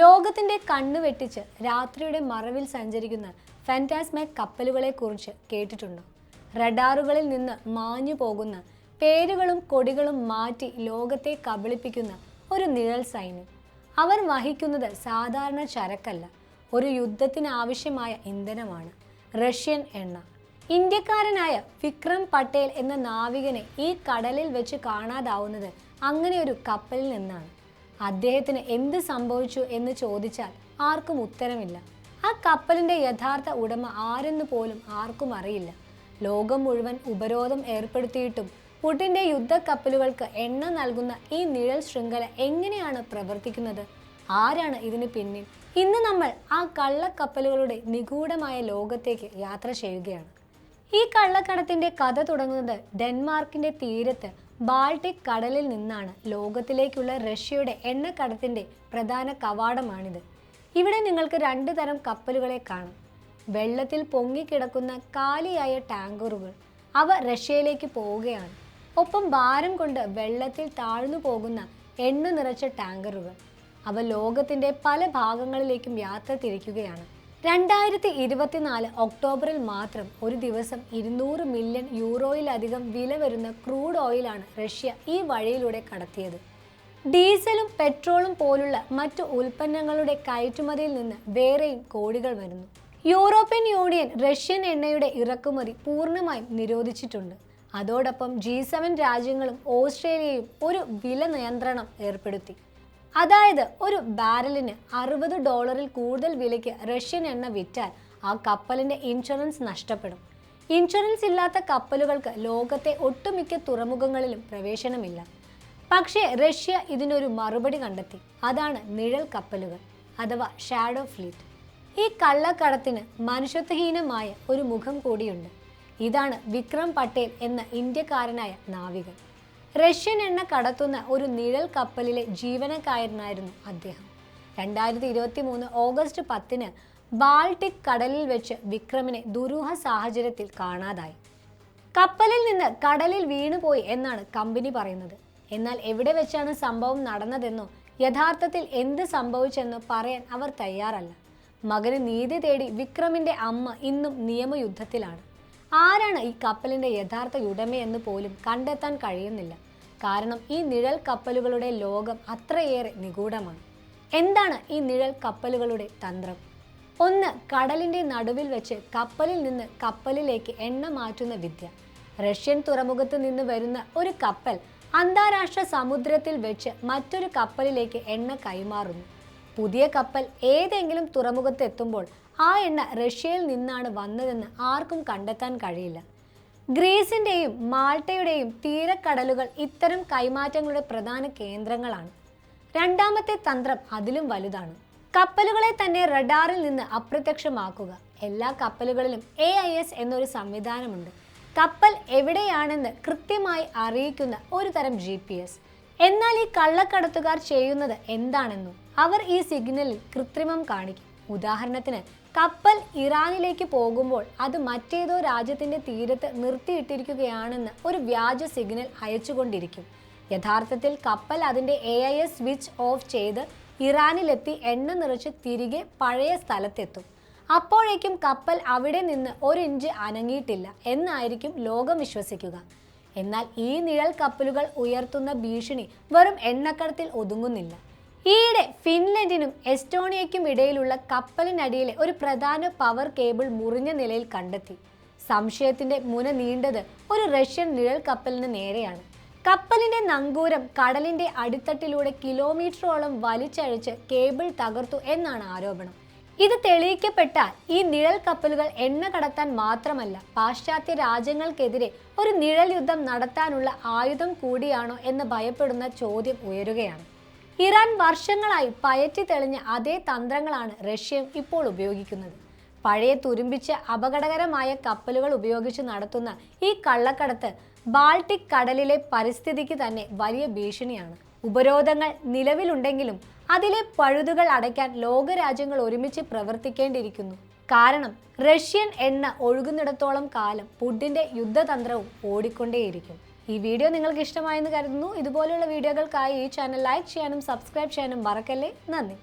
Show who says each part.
Speaker 1: ലോകത്തിന്റെ കണ്ണു വെട്ടിച്ച് രാത്രിയുടെ മറവിൽ സഞ്ചരിക്കുന്ന ഫാന്റാസ്മാക് കപ്പലുകളെക്കുറിച്ച് കേട്ടിട്ടുണ്ടോ? റഡാറുകളിൽ നിന്ന് മാഞ്ഞു പോകുന്ന പേരുകളും കൊടികളും മാറ്റി ലോകത്തെ കബളിപ്പിക്കുന്ന ഒരു നിഴൽ സൈന്യം. അവർ വഹിക്കുന്നത് സാധാരണ ചരക്കല്ല ഒരു യുദ്ധത്തിന് ആവശ്യമായ ഇന്ധനമാണ്. റഷ്യൻ എണ്ണ. ഇന്ത്യക്കാരനായ വിക്രം പട്ടേൽ എന്ന നാവികനെ ഈ കടലിൽ വെച്ച് കാണാതാവുന്നത് അങ്ങനെ ഒരു കപ്പലിൽ നിന്നാണ്. അദ്ദേഹത്തിന് എന്ത് സംഭവിച്ചു എന്ന് ചോദിച്ചാൽ ആർക്കും ഉത്തരമില്ല. ആ കപ്പലിന്റെ യഥാർത്ഥ ഉടമ ആരെന്ന് പോലും ആർക്കും അറിയില്ല. ലോകം മുഴുവൻ ഉപരോധം ഏർപ്പെടുത്തിയിട്ടും പുടിന്റെ യുദ്ധക്കപ്പലുകൾക്ക് എണ്ണ നൽകുന്ന ഈ നിഴൽ ശൃംഖല എങ്ങനെയാണ് പ്രവർത്തിക്കുന്നത്? ആരാണ് ഇതിന് പിന്നിൽ? ഇന്ന് നമ്മൾ ആ കള്ളക്കപ്പലുകളുടെ നിഗൂഢമായ ലോകത്തേക്ക് യാത്ര ചെയ്യുകയാണ്. ഈ കള്ളക്കടത്തിന്റെ കഥ തുടങ്ങുന്നത് ഡെൻമാർക്കിന്റെ തീരത്ത് ബാൾട്ടിക് കടലിൽ നിന്നാണ് ലോകത്തിലേക്കുള്ള റഷ്യയുടെ എണ്ണക്കടത്തിന്റെ പ്രധാന കവാടമാണിത്. ഇവിടെ നിങ്ങൾക്ക് രണ്ട് തരം കപ്പലുകളെ കാണാം. വെള്ളത്തിൽ പൊങ്ങിക്കിടക്കുന്ന കാലിയായ ടാങ്കറുകൾ. അവ റഷ്യയിലേക്ക് പോവുകയാണ്. ഒപ്പം ഭാരം കൊണ്ട് വെള്ളത്തിൽ താഴ്ന്നു പോകുന്ന എണ്ണ നിറച്ച ടാങ്കറുകൾ. അവ ലോകത്തിന്റെ പല ഭാഗങ്ങളിലേക്കും യാത്ര തിരിക്കുകയാണ്. രണ്ടായിരത്തി ഇരുപത്തിനാല് ഒക്ടോബറിൽ മാത്രം ഒരു ദിവസം ഇരുന്നൂറ് മില്യൺ യൂറോയിലധികം വില വരുന്ന ക്രൂഡ് ഓയിലാണ് റഷ്യ ഈ വഴിയിലൂടെ കടത്തിയത്. ഡീസലും പെട്രോളും പോലുള്ള മറ്റ് ഉൽപ്പന്നങ്ങളുടെ കയറ്റുമതിയിൽ നിന്ന് വേറെയും കോടികൾ വരുന്നു. യൂറോപ്യൻ യൂണിയൻ റഷ്യൻ എണ്ണയുടെ ഇറക്കുമതി പൂർണമായും നിരോധിച്ചിട്ടുണ്ട്. അതോടൊപ്പം ജി രാജ്യങ്ങളും ഓസ്ട്രേലിയയും ഒരു വില നിയന്ത്രണം ഏർപ്പെടുത്തി. അതായത് ഒരു ബാരലിന് അറുപത് ഡോളറിൽ കൂടുതൽ വിലയ്ക്ക് റഷ്യൻ എണ്ണ വിറ്റാൽ ആ കപ്പലിന്റെ ഇൻഷുറൻസ് നഷ്ടപ്പെടും. ഇൻഷുറൻസ് ഇല്ലാത്ത കപ്പലുകൾക്ക് ലോകത്തെ ഒട്ടുമിക്ക തുറമുഖങ്ങളിലും പ്രവേശനമില്ല. പക്ഷേ റഷ്യ ഇതിനൊരു മറുപടി കണ്ടെത്തി. അതാണ് നിഴൽ കപ്പലുകൾ അഥവാ ഷാഡോ ഫ്ലീറ്റ് ഈ കള്ളക്കടത്തിന് മനുഷ്യത്വഹീനമായ ഒരു മുഖം കൂടിയുണ്ട്. ഇതാണ് വിക്രം പട്ടേൽ എന്ന ഇന്ത്യക്കാരനായ നാവികൻ. റഷ്യൻ എണ്ണ കടത്തുന്ന ഒരു നിഴൽ കപ്പലിലെ ജീവനക്കാരനായിരുന്നു അദ്ദേഹം. രണ്ടായിരത്തി ഇരുപത്തി മൂന്ന് ഓഗസ്റ്റ് പത്തിന് ബാൾട്ടിക് കടലിൽ വെച്ച് വിക്രമിനെ ദുരൂഹ സാഹചര്യത്തിൽ കാണാതായി. കപ്പലിൽ നിന്ന് കടലിൽ വീണുപോയി എന്നാണ് കമ്പനി പറയുന്നത്. എന്നാൽ എവിടെ വെച്ചാണ് സംഭവം നടന്നതെന്നോ യഥാർത്ഥത്തിൽ എന്ത് സംഭവിച്ചെന്നോ പറയാൻ അവർ തയ്യാറല്ല. മകന് നീതി തേടി വിക്രമിന്റെ അമ്മ ഇന്നും നിയമയുദ്ധത്തിലാണ്. ആരാണ് ഈ കപ്പലിന്റെ യഥാർത്ഥ ഉടമയെന്ന് പോലും കണ്ടെത്താൻ കഴിയുന്നില്ല. കാരണം ഈ നിഴൽ കപ്പലുകളുടെ ലോകം അത്രയേറെ നിഗൂഢമാണ്. എന്താണ് ഈ നിഴൽ കപ്പലുകളുടെ തന്ത്രം? ഒന്ന് കടലിന്റെ നടുവിൽ വെച്ച് കപ്പലിൽ നിന്ന് കപ്പലിലേക്ക് എണ്ണ മാറ്റുന്ന വിദ്യ. റഷ്യൻ തുറമുഖത്ത് നിന്ന് വരുന്ന ഒരു കപ്പൽ അന്താരാഷ്ട്ര സമുദ്രത്തിൽ വെച്ച് മറ്റൊരു കപ്പലിലേക്ക് എണ്ണ കൈമാറുന്നു. പുതിയ കപ്പൽ ഏതെങ്കിലും തുറമുഖത്ത് എത്തുമ്പോൾ ആ എണ്ണ റഷ്യയിൽ നിന്നാണ് വന്നതെന്ന് ആർക്കും കണ്ടെത്താൻ കഴിയില്ല. ഗ്രീസിന്റെയും മാൾട്ടയുടെയും തീരക്കടലുകൾ ഇത്തരം കൈമാറ്റങ്ങളുടെ പ്രധാന കേന്ദ്രങ്ങളാണ്. രണ്ടാമത്തെ തന്ത്രം അതിലും വലുതാണ്. കപ്പലുകളെ തന്നെ റഡാറിൽ നിന്ന് അപ്രത്യക്ഷമാക്കുക. എല്ലാ കപ്പലുകളിലും എ ഐ എസ് എന്നൊരു സംവിധാനമുണ്ട്. കപ്പൽ എവിടെയാണെന്ന് കൃത്യമായി അറിയിക്കുന്ന ഒരു തരം ജി പി എസ് എന്നാൽ ഈ കള്ളക്കടത്തുകാർ ചെയ്യുന്നത് എന്താണെന്നും അവർ ഈ സിഗ്നലിൽ കൃത്രിമം കാണിക്കും. ഉദാഹരണത്തിന് കപ്പൽ ഇറാനിലേക്ക് പോകുമ്പോൾ അത് മറ്റേതോ രാജ്യത്തിന്റെ തീരത്ത് നിർത്തിയിട്ടിരിക്കുകയാണെന്ന് ഒരു വ്യാജ സിഗ്നൽ അയച്ചുകൊണ്ടിരിക്കും. യഥാർത്ഥത്തിൽ കപ്പൽ അതിന്റെ A I S switch off ചെയ്ത് ഇറാനിലെത്തി എണ്ണ നിറച്ച് തിരികെ പഴയ സ്ഥലത്തെത്തും. അപ്പോഴേക്കും കപ്പൽ അവിടെ നിന്ന് ഒരു ഇഞ്ച് അനങ്ങിയിട്ടില്ല എന്നായിരിക്കും ലോകം വിശ്വസിക്കുക. എന്നാൽ ഈ നിഴൽ കപ്പലുകൾ ഉയർത്തുന്ന ഭീഷണി വെറും എണ്ണക്കടത്തിൽ ഒതുങ്ങുന്നില്ല. ഈയിടെ ഫിൻലൻഡിനും എസ്റ്റോണിയയ്ക്കും ഇടയിലുള്ള കപ്പലിനടിയിലെ ഒരു പ്രധാന പവർ കേബിൾ മുറിഞ്ഞ നിലയിൽ കണ്ടെത്തി. സംശയത്തിന്റെ മുന നീണ്ടത് ഒരു റഷ്യൻ നിഴൽ കപ്പലിന് നേരെയാണ്. കപ്പലിന്റെ നങ്കൂരം കടലിന്റെ അടിത്തട്ടിലൂടെ കിലോമീറ്ററോളം വലിച്ചഴിച്ച് കേബിൾ തകർത്തു എന്നാണ് ആരോപണം. ഇത് തെളിയിക്കപ്പെട്ടാൽ ഈ നിഴൽ കപ്പലുകൾ എണ്ണ കടത്താൻ മാത്രമല്ല പാശ്ചാത്യ രാജ്യങ്ങൾക്കെതിരെ ഒരു നിഴൽ യുദ്ധം നടത്താനുള്ള ആയുധം കൂടിയാണോ എന്ന് ഭയപ്പെടുന്ന ചോദ്യം ഉയരുകയാണ്. ഇറാൻ വർഷങ്ങളായി പയറ്റി തെളിഞ്ഞ അതേ തന്ത്രങ്ങളാണ് റഷ്യ ഇപ്പോൾ ഉപയോഗിക്കുന്നത്. പഴയ തുരുമ്പിച്ച അപകടകരമായ കപ്പലുകൾ ഉപയോഗിച്ച് നടത്തുന്ന ഈ കള്ളക്കടത്ത് ബാൾട്ടിക് കടലിലെ പരിസ്ഥിതിക്ക് തന്നെ വലിയ ഭീഷണിയാണ്. ഉപരോധങ്ങൾ നിലവിലുണ്ടെങ്കിലും അതിലെ പഴുതുകൾ അടയ്ക്കാൻ ലോകരാജ്യങ്ങൾ ഒരുമിച്ച് പ്രവർത്തിക്കേണ്ടിയിരിക്കുന്നു. കാരണം റഷ്യൻ എണ്ണ ഒഴുകുന്നിടത്തോളം കാലം പുഡിന്റെ യുദ്ധതന്ത്രവും ഓടിക്കൊണ്ടേയിരിക്കും. ഈ വീഡിയോ നിങ്ങൾക്ക് ഇഷ്ടമായെന്ന് കരുതുന്നു. ഇതുപോലെയുള്ള വീഡിയോകൾക്കായി ഈ ചാനൽ ലൈക്ക് ചെയ്യാനും സബ്സ്ക്രൈബ് ചെയ്യാനും മറക്കല്ലേ. നന്ദി.